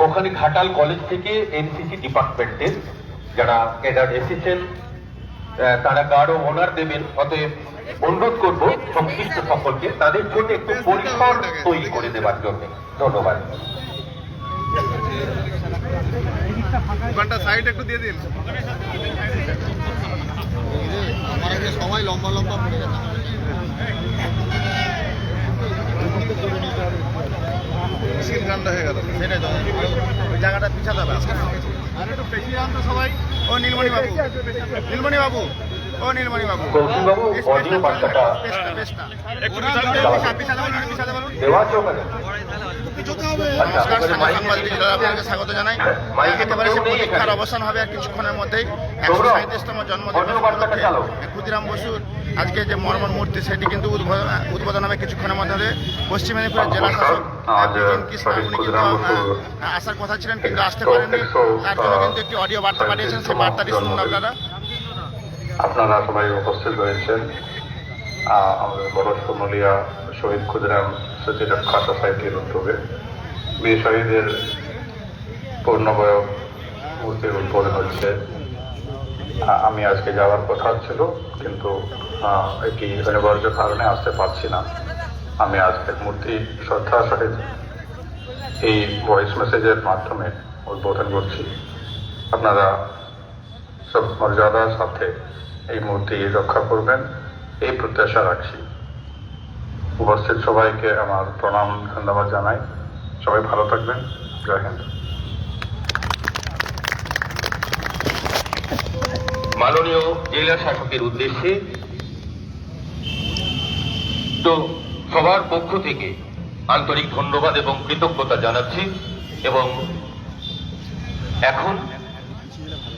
ওখানে ঘাটাল কলেজ থেকে এনসিসি ডিপার্টমেন্টের যারা ক্যাডার এসেছেন আহ, তারা গাঢ় অনার দেবেন। অতএব অনুরোধ করব সংশ্লিষ্ট সকলকে তাদের জন্য একটু পরিসর তৈরি করে দেওয়ার জন্য। ধন্যবাদ। দোকানটা সাইড একটু দিয়ে দিন। সবাই লম্বা লম্বা পড়ে গেছে। সিল গানটা হয়ে গেল। সেটাই তো। ওই জায়গাটা পিছাতে হবে আর একটু পেছিয়ে যান সবাই। ও নীলমণি বাবু। নীলমণি বাবু। ও নীলমণি বাবু। আচ্ছা স্বাগত জানাই। মাইকে একেবারে সে কেউ পরীক্ষার অবসান হবে আর কিছুক্ষণের মধ্যেই। একশো সাঁত্রিশতম জন্মদিন। ক্ষুদিরাম বসুর আজকে যে মর্মর মূর্তি সেটি কিন্তু উদ্বোধন উদ্বোধন হবে কিছুক্ষণের মধ্যে। পশ্চিম মেদিনীপুরের জেলা শাসক কৃষ্ণ উনি কিন্তু ক্ষুদিরাম বসুর আহ, আসার কথা ছিলেন কিন্তু আসতে পারেননি। তার জন্য কিন্তু একটি অডিও বার্তা পাঠিয়েছেন সেই বার্তাটি শুনুন। আপনারা আপনারা সবাই উপস্থিত রয়েছেন। আমাদের বড় সোনলিয়া শহীদ ক্ষুদিরাম স্মৃতি রক্ষা সোসাইটির উদ্যোগে। মেয়ে শহীদের পূর্ণবয়ব মূর্তির উদ্বোধন হচ্ছে। আমি আজকে যাওয়ার কথা ছিল, কিন্তু একটি অনিবার্য কারণে আসতে পারছি না। আমি আজকের মূর্তি শ্রদ্ধা সহিত এই ভয়েস মেসেজের মাধ্যমে উদ্বোধন করছি। আপনারা সব মর্যাদার সাথে এই মূর্তি রক্ষা করবেন, এই প্রত্যাশা রাখছি। উপস্থিত সবাইকে আমার প্রণাম, ধন্যবাদ জানাই। সবাই ভালো থাকবেন। জয় হিন্দ। মাননীয় জেলা শাসকের উদ্দেশ্যে তো সবার পক্ষ থেকে আন্তরিক ধন্যবাদ এবং কৃতজ্ঞতা জানাচ্ছি এবং এখন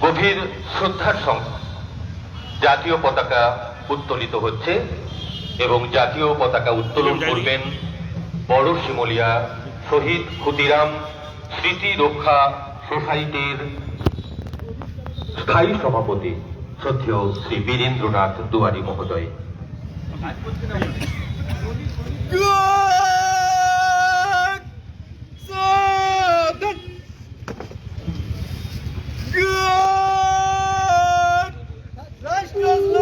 গভীর শ্রদ্ধার সঙ্গে জাতীয় পতাকা উত্তোলিত হচ্ছে এবং জাতীয় পতাকা উত্তোলন করবেন বড় শিমলিয়া শহীদ ক্ষুদিরাম স্মৃতি রক্ষা সোসাইটির স্থায়ী সভাপতি। শ্রদ্ধেয় শ্রী বীরেন্দ্রনাথ দুয়ারি মহোদয়। বন্দে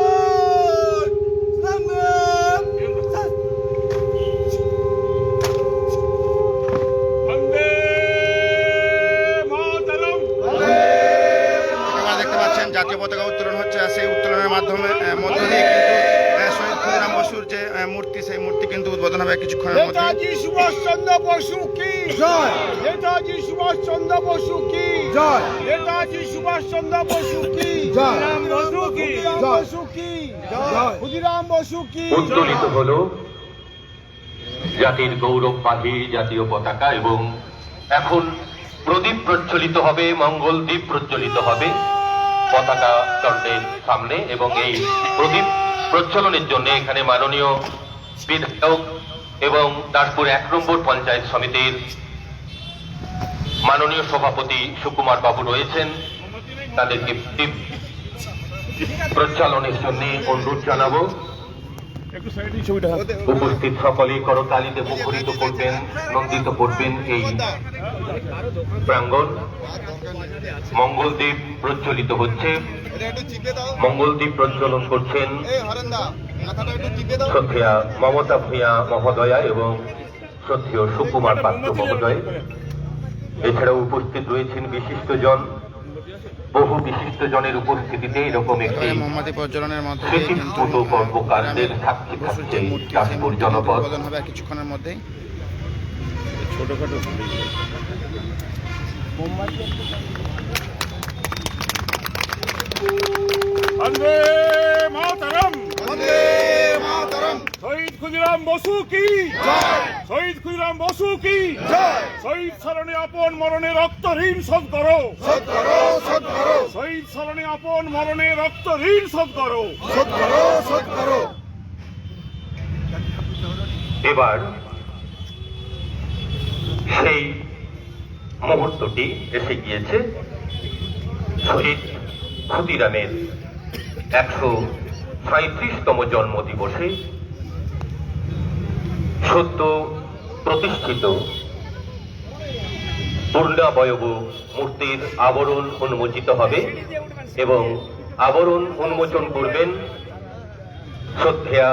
নেতাজি সুভাষ চন্দ্র বসু কি? জয়। নেতাজি সুভাষ চন্দ্র বসু কি? জয়। নেতাজি সুভাষ চন্দ্র বসু কি? জয়। বসু কি? বসু কি? জয়। ক্ষুদিরাম বসু কি? উত্তোলিত হল জাতির গৌরববাহী জাতীয় পতাকা এবং এখন প্রদীপ প্রজ্বলিত হবে মঙ্গল দ্বীপ প্রজ্বলিত হবে পতাকা দণ্ডের সামনে এবং এই প্রদীপ প্রজ্বলনের জন্য এখানে মাননীয় বিধায়ক এবং দাসপুর এক নম্বর পঞ্চায়েত সমিতির মাননীয় সভাপতি সুকুমার বাবু রয়েছেন। তাদেরকে দ্বীপ প্রজ্বলনের জন্য অনুরোধ জানাব। উপস্থিত সকলে করতালিতে মুখরিত করবেন, নন্দিত করবেন এই প্রাঙ্গণ। মঙ্গলদ্বীপ প্রজ্বলিত হচ্ছে। মঙ্গলদ্বীপ প্রজ্বলন করছেন শ্রদ্ধেয়া মমতা ভূঁইয়া মহোদয়া এবং শ্রদ্ধেয় সুকুমার পাত্র মহোদয়। এছাড়াও উপস্থিত রয়েছেন বিশিষ্ট বিশিষ্টজন বহু বিশিষ্টজনের উপস্থিতিতে এরকম একটি মধ্যে দিয়ে কর্মকাণ্ডের সাক্ষী থাকছে মূর্তি জনপদ। হবে কিছুক্ষণের মধ্যেই। বন্দে মাতরম ক্ষুদিরাম বসু কি? শহীদ ক্ষুদিরাম বসু কি? শহীদ স্মরণে আপন মরণে রক্ত ঋণ শোধ করো শহীদ স্মরণে আপন মরণে রক্ত ঋণ শোধ করো শোধ করো। এবার সেই মুহূর্তটি এসে গিয়েছে শহীদ ক্ষুদিরামের একশো সাঁত্রিশতম জন্মদিবসে। সদ্য প্রতিষ্ঠিত। পূর্ণাবয়ব মূর্তির আবরণ উন্মোচিত হবে এবং আবরণ উন্মোচন করবেন শ্রদ্ধেয়া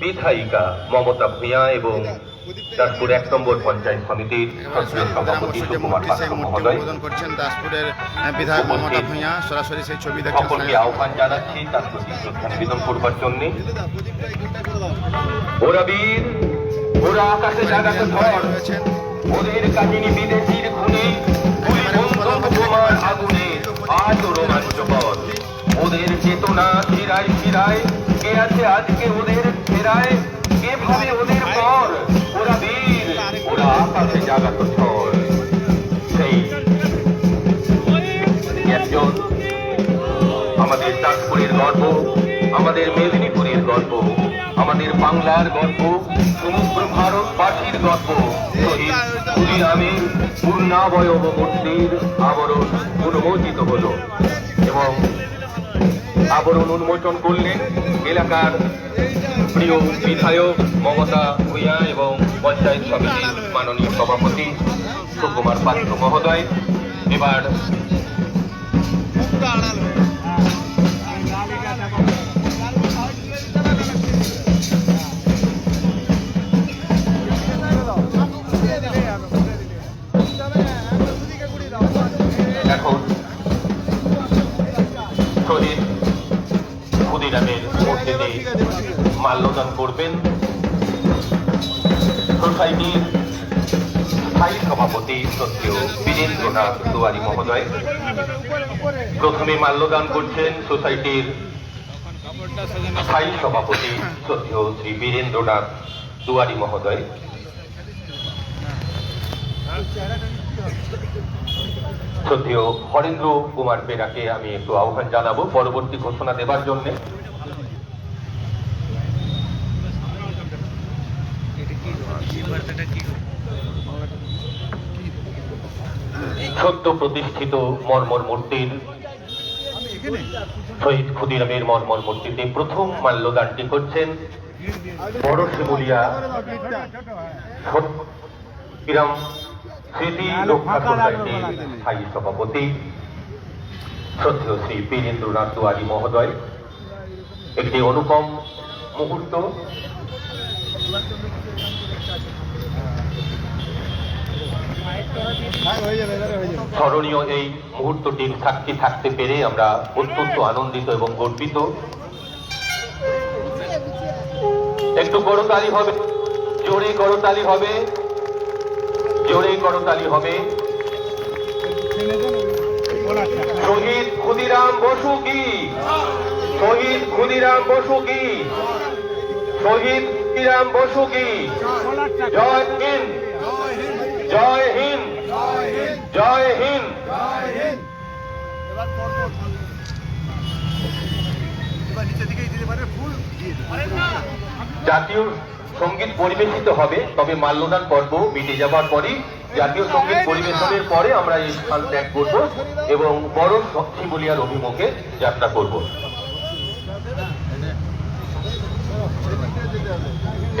বিধায়িকা মমতা ভূঁইয়া এবং দাসপুর এক নম্বর পঞ্চায়েত সমিতির সভাপতি সুকুমার মহোদয়। করছেন দাসপুরের বিধায়ক মমতা ভূঁইয়া সরাসরি সেই ছবি দেখছেন সকলকে আহ্বান জানাচ্ছি তার প্রতি শ্রদ্ধা নিবেদন করবার জন্যে। ওরা বীর ওরা আকাশে ওদের কাহিনী ওদের চেতনা শিরায় শিরায় কে আছে আজকে ওদের ফেরায়? কে ভাবে ওদের পর, ওরা বীর, ওরা আকাশে জাগাত ঝড়। সেই একজন আমাদের চাঁদপুরের গর্ব আমাদের মেদিনীপুরের গর্ব আমাদের বাংলার গর্ব সমগ্র ভারতবাসীর গর্ব শহীদ ক্ষুদিরামের পূর্ণাবয়ব মূর্তির আবরণ উন্মোচিত হল এবং আবরণ উন্মোচন করলেন এলাকার প্রিয় বিধায়ক মমতা ভূঁইয়া এবং পঞ্চায়েত সমিতির মাননীয় সভাপতি সুকুমার পাত্র মহোদয়। এবার মূর্তিতে মাল্যদান করবেন। স্থায়ী সভাপতি সত্ত্বেও বীরেন্দ্রনাথ দুয়ারি মহোদয়। প্রথমে মাল্যদান করছেন সোসাইটির স্থায়ী সভাপতি সত্ত্বেও শ্রী বীরেন্দ্রনাথ দুয়ারি মহোদয়। শ্রদ্ধেয় হরেন্দ্র কুমার বেরাকে আমি একটু আহ্বান জানাব পরবর্তী ঘোষণা দেবার জন্য। সদ্য প্রতিষ্ঠিত মর্মর মূর্তির শহীদ ক্ষুদিরামের মর্মর মূর্তিতে প্রথম মাল্যদানটি করছেন বড় শিমুলিয়া কিরম স্মৃতি রক্ষা সোসাইটির স্থায়ী সভাপতি শ্রদ্ধেয় শ্রী বীরেন্দ্রনাথ দুয়ারি মহোদয়। একটি অনুপম মুহূর্ত। স্মরণীয় এই মুহূর্তটির সাক্ষী থাকতে পেরে আমরা অত্যন্ত আনন্দিত এবং গর্বিত। একটু করতালি হবে, জোরে করতালি হবে, জোরে করতালি হবে। শহীদ ক্ষুদিরাম বসু কি? শহীদ ক্ষুদিরাম বসু কি? শহীদ ক্ষুদিরাম বসু কি? জয় হিন্দ জয় হিন্দ জয় হিন্দ জাতীয় সংগীত পরিবেশিত হবে তবে মাল্যদান পর্ব মিটে যাবার পরই জাতীয় সংগীত পরিবেশনের পরে আমরা এই স্থান ত্যাগ করব এবং বড় শিবলিয়ার অভিমুখে যাত্রা করব।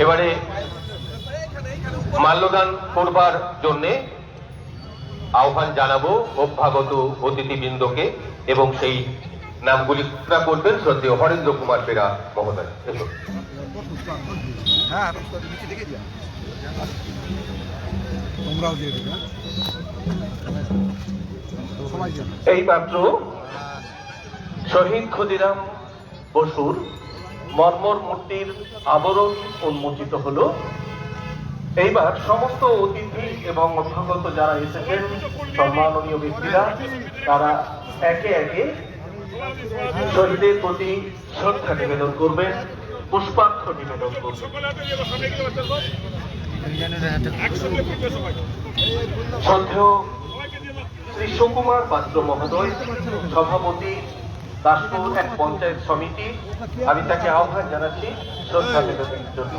এবারে মাল্যদান করবার জন্যে আহ্বান জানাব অভ্যাগত অতিথিবৃন্দকে। এবং সেই নামগুলি ঘোষণা করবেন শ্রদ্ধেয় হরেন্দ্র কুমার বেরা মহোদয়। জানো এই মাত্র শহীদ ক্ষুদিরাম বসুর মর্মর মূর্তির আবরণ উন্মোচিত হলো। এইবার সমস্ত অতিথি এবং অভ্যাগত যারা এসেছেন সম্মাননীয় ব্যক্তিরা তারা একে একে শহীদের প্রতি শ্রদ্ধা নিবেদন করবেন পুষ্পার্ঘ নিবেদন শ্রদ্ধেয় শ্রী সুকুমার পাত্র মহোদয় সভাপতি দাসপুর এক পঞ্চায়েত সমিতি আমি তাকে আহ্বান জানাচ্ছি শ্রদ্ধা নিবেদনের জন্য।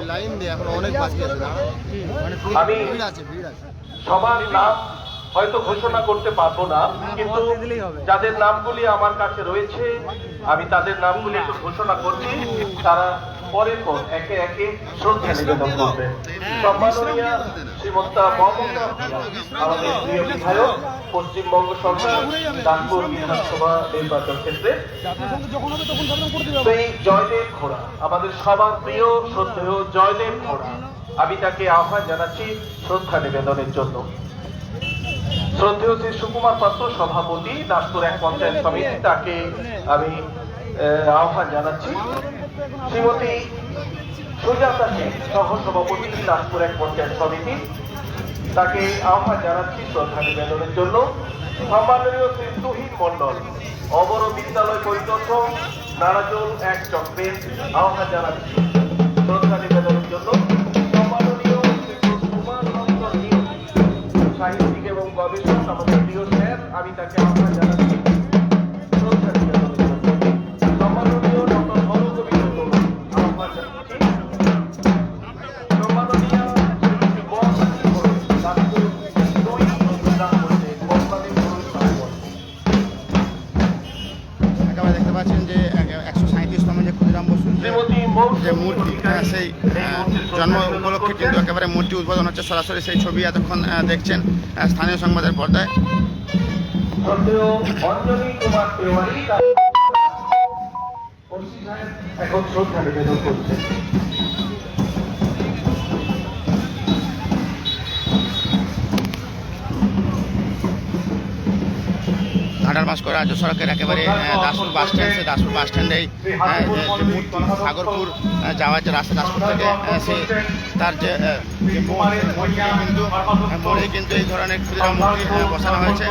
আমি সবার নাম হয়তো ঘোষণা করতে পারব না কিন্তু যাদের নামগুলি আমার কাছে রয়েছে আমি তাদের নামগুলি একটু ঘোষণা করছি তারা পরের পর একে একে শ্রদ্ধা নিবেদন করবেন সম্মাননীয় শ্রীমন্তা মমতা আমাদের প্রিয় বিধায়ক পশ্চিমবঙ্গ সরকার নাগপুর বিধানসভা নির্বাচন ক্ষেত্রে। সেই জয়দেব ঘোড়া আমাদের সবার প্রিয় শ্রদ্ধেয় জয়দেব ঘোড়া আমি তাকে আহ্বান জানাচ্ছি শ্রদ্ধা নিবেদনের জন্য। শ্রদ্ধেয় শ্রী সুকুমার পাত্র, সভাপতি, নাগপুর এক পঞ্চায়েত সমিতি, তাকে আমি আহ্বান জানাচ্ছি। শ্রীমতী সুজাতা সিং সহ সভাপতি নাগপুর এক পঞ্চায়েত সমিতি, তাকে আহ্বান জানাচ্ছি শ্রদ্ধা নিবেদনের জন্য। সম্মাননীয় শ্রী তুহিন মন্ডল অবর বিদ্যালয় পরিদর্শক, নারাজল এক চক্রের আহ্বান জানাচ্ছি শ্রদ্ধা নিবেদনের জন্য। সম্মাননীয় শ্রী কুমার সাহিত্যিক এবং গবেষক আমি তাকে আহ্বান জানাচ্ছি। পাচ্ছেন যে একশো সাঁত্রিশতম যে ক্ষুদিরাম বসুর যে মূর্তি হ্যাঁ, সেই জন্ম উপলক্ষে কিন্তু একেবারে মূর্তি উদ্বোধন হচ্ছে। সরাসরি সেই ছবি এতক্ষণ দেখছেন স্থানীয় সংবাদের পর্দায়। শ্রদ্ধেয় অঞ্জলি কুমার তেওয়ারি এখন শ্রদ্ধা নিবেদন করছেন। মাস করে রাজ্য সড়কের একেবারে দাসপুর বাস স্ট্যান্ড সেই দাসপুর বাস স্ট্যান্ডে এই, আহ, যে- সাগরপুর যাওয়ার যে রাস্তা দাসপুর থেকে সেই তার যে কিন্তু মোড়ে কিন্তু এই ধরনের ক্ষুদিরাম মূর্তি বসানো হয়েছে।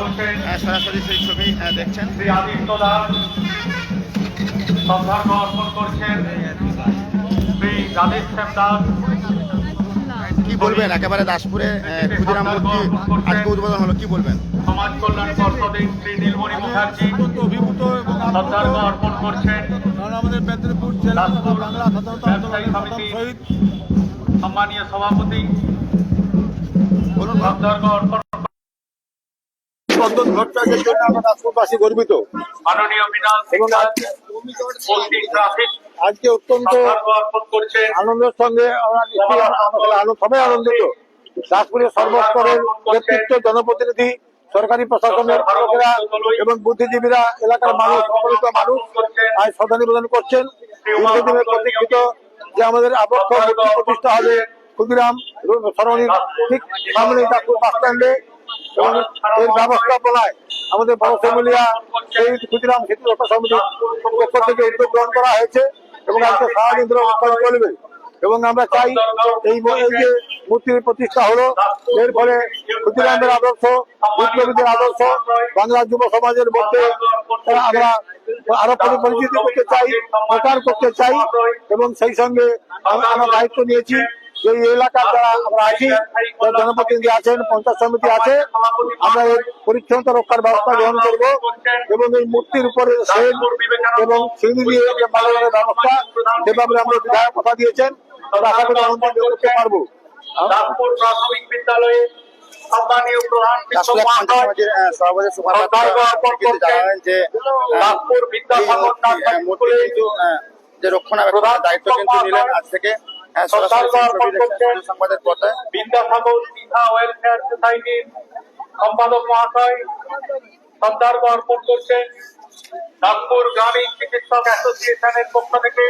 সরাসরি সেই ছবি দেখছেন। শ্রদ্ধার্ঘ অর্পণ করছেন। শ্রী রাধেশ্যাম দাস কি বলবেন? একেবারে দাসপুরে ক্ষুদিরাম মূর্তি আজকে উদ্বোধন হলো কি বলবেন? সমাজ কল্যাণ পর্ষদের শ্রী নীলমণি মুখার্জি অভিভূত এবং অর্পণ করছেন। কারণ আমাদের মেদিনীপুর জেলা তথা বাংলা ব্যবসায়ী সমিতি। সম্মানীয় সভাপতি অর্পণ স্পন্দন ঘটনাকে জন্য আমরা দাসপুরবাসী গর্বিত। এবং আজকে অত্যন্ত আনন্দের সঙ্গে সবাই আনন্দিত। দাসপুরের সর্বস্তরের ব্যক্তিত্ব জনপ্রতিনিধি সরকারি প্রশাসনের লোকেরা এবং বুদ্ধিজীবীরা এলাকার মানুষ অবহিত মানুষ আজ শ্রদ্ধা নিবেদন করছেন। দীর্ঘদিনের প্রতীক্ষিত যে আমাদের আবক্ষ প্রতিষ্ঠা হবে। ক্ষুদিরাম সরণির ঠিক সামনে বাস স্ট্যান্ডে। এবং এর ব্যবস্থাপনায় আমাদের বড় ফ্যামিলিয়া সেই ক্ষুদিরাম সেতু রক্ষা পক্ষ থেকে উদ্যোগ গ্রহণ করা হয়েছে এবং আজকে সারাদিন ধরে চলবে। এবং আমরা চাই এই যে মূর্তির প্রতিষ্ঠা হলো, এর ফলে ক্ষুদিরামের আদর্শ, বিপ্লবীদের আদর্শ, বাংলা যুব সমাজের মধ্যে আমরা আরও পরি- পরিচিতি করতে চাই, প্রচার করতে চাই এবং সেই সঙ্গে আমরা দায়িত্ব নিয়েছি। এই এলাকার যারা আমরা আছি জনপ্রতিনিধি আছেন পঞ্চায়েত সমিতি আছে আমরা এর পরিচ্ছন্নতা রক্ষার ব্যবস্থা গ্রহণ করব এবং এই মূর্তির উপরে সেন এবং সিঁড়ি দিয়ে যে মালামালের ব্যবস্থা সেভাবে আমরা বিধায়ক কথা দিয়েছেন। আমরা আশা করি অনুমোদন করতে পারব। প্রাথমিক বিদ্যালয়ে রক্ষণাবেক্ষণের দায়িত্ব কিন্তু নিলেন আজ থেকে। সংবাদের পর্দায় বিদ্যাসাগর দীঘা ওয়েলফেয়ার সোসাইটির সম্পাদক মহাশয় শ্রদ্ধার্ঘ অর্পণ করছেন নাগপুর গ্রামীণ চিকিৎসক অ্যাসোসিয়েশনের পক্ষ থেকে।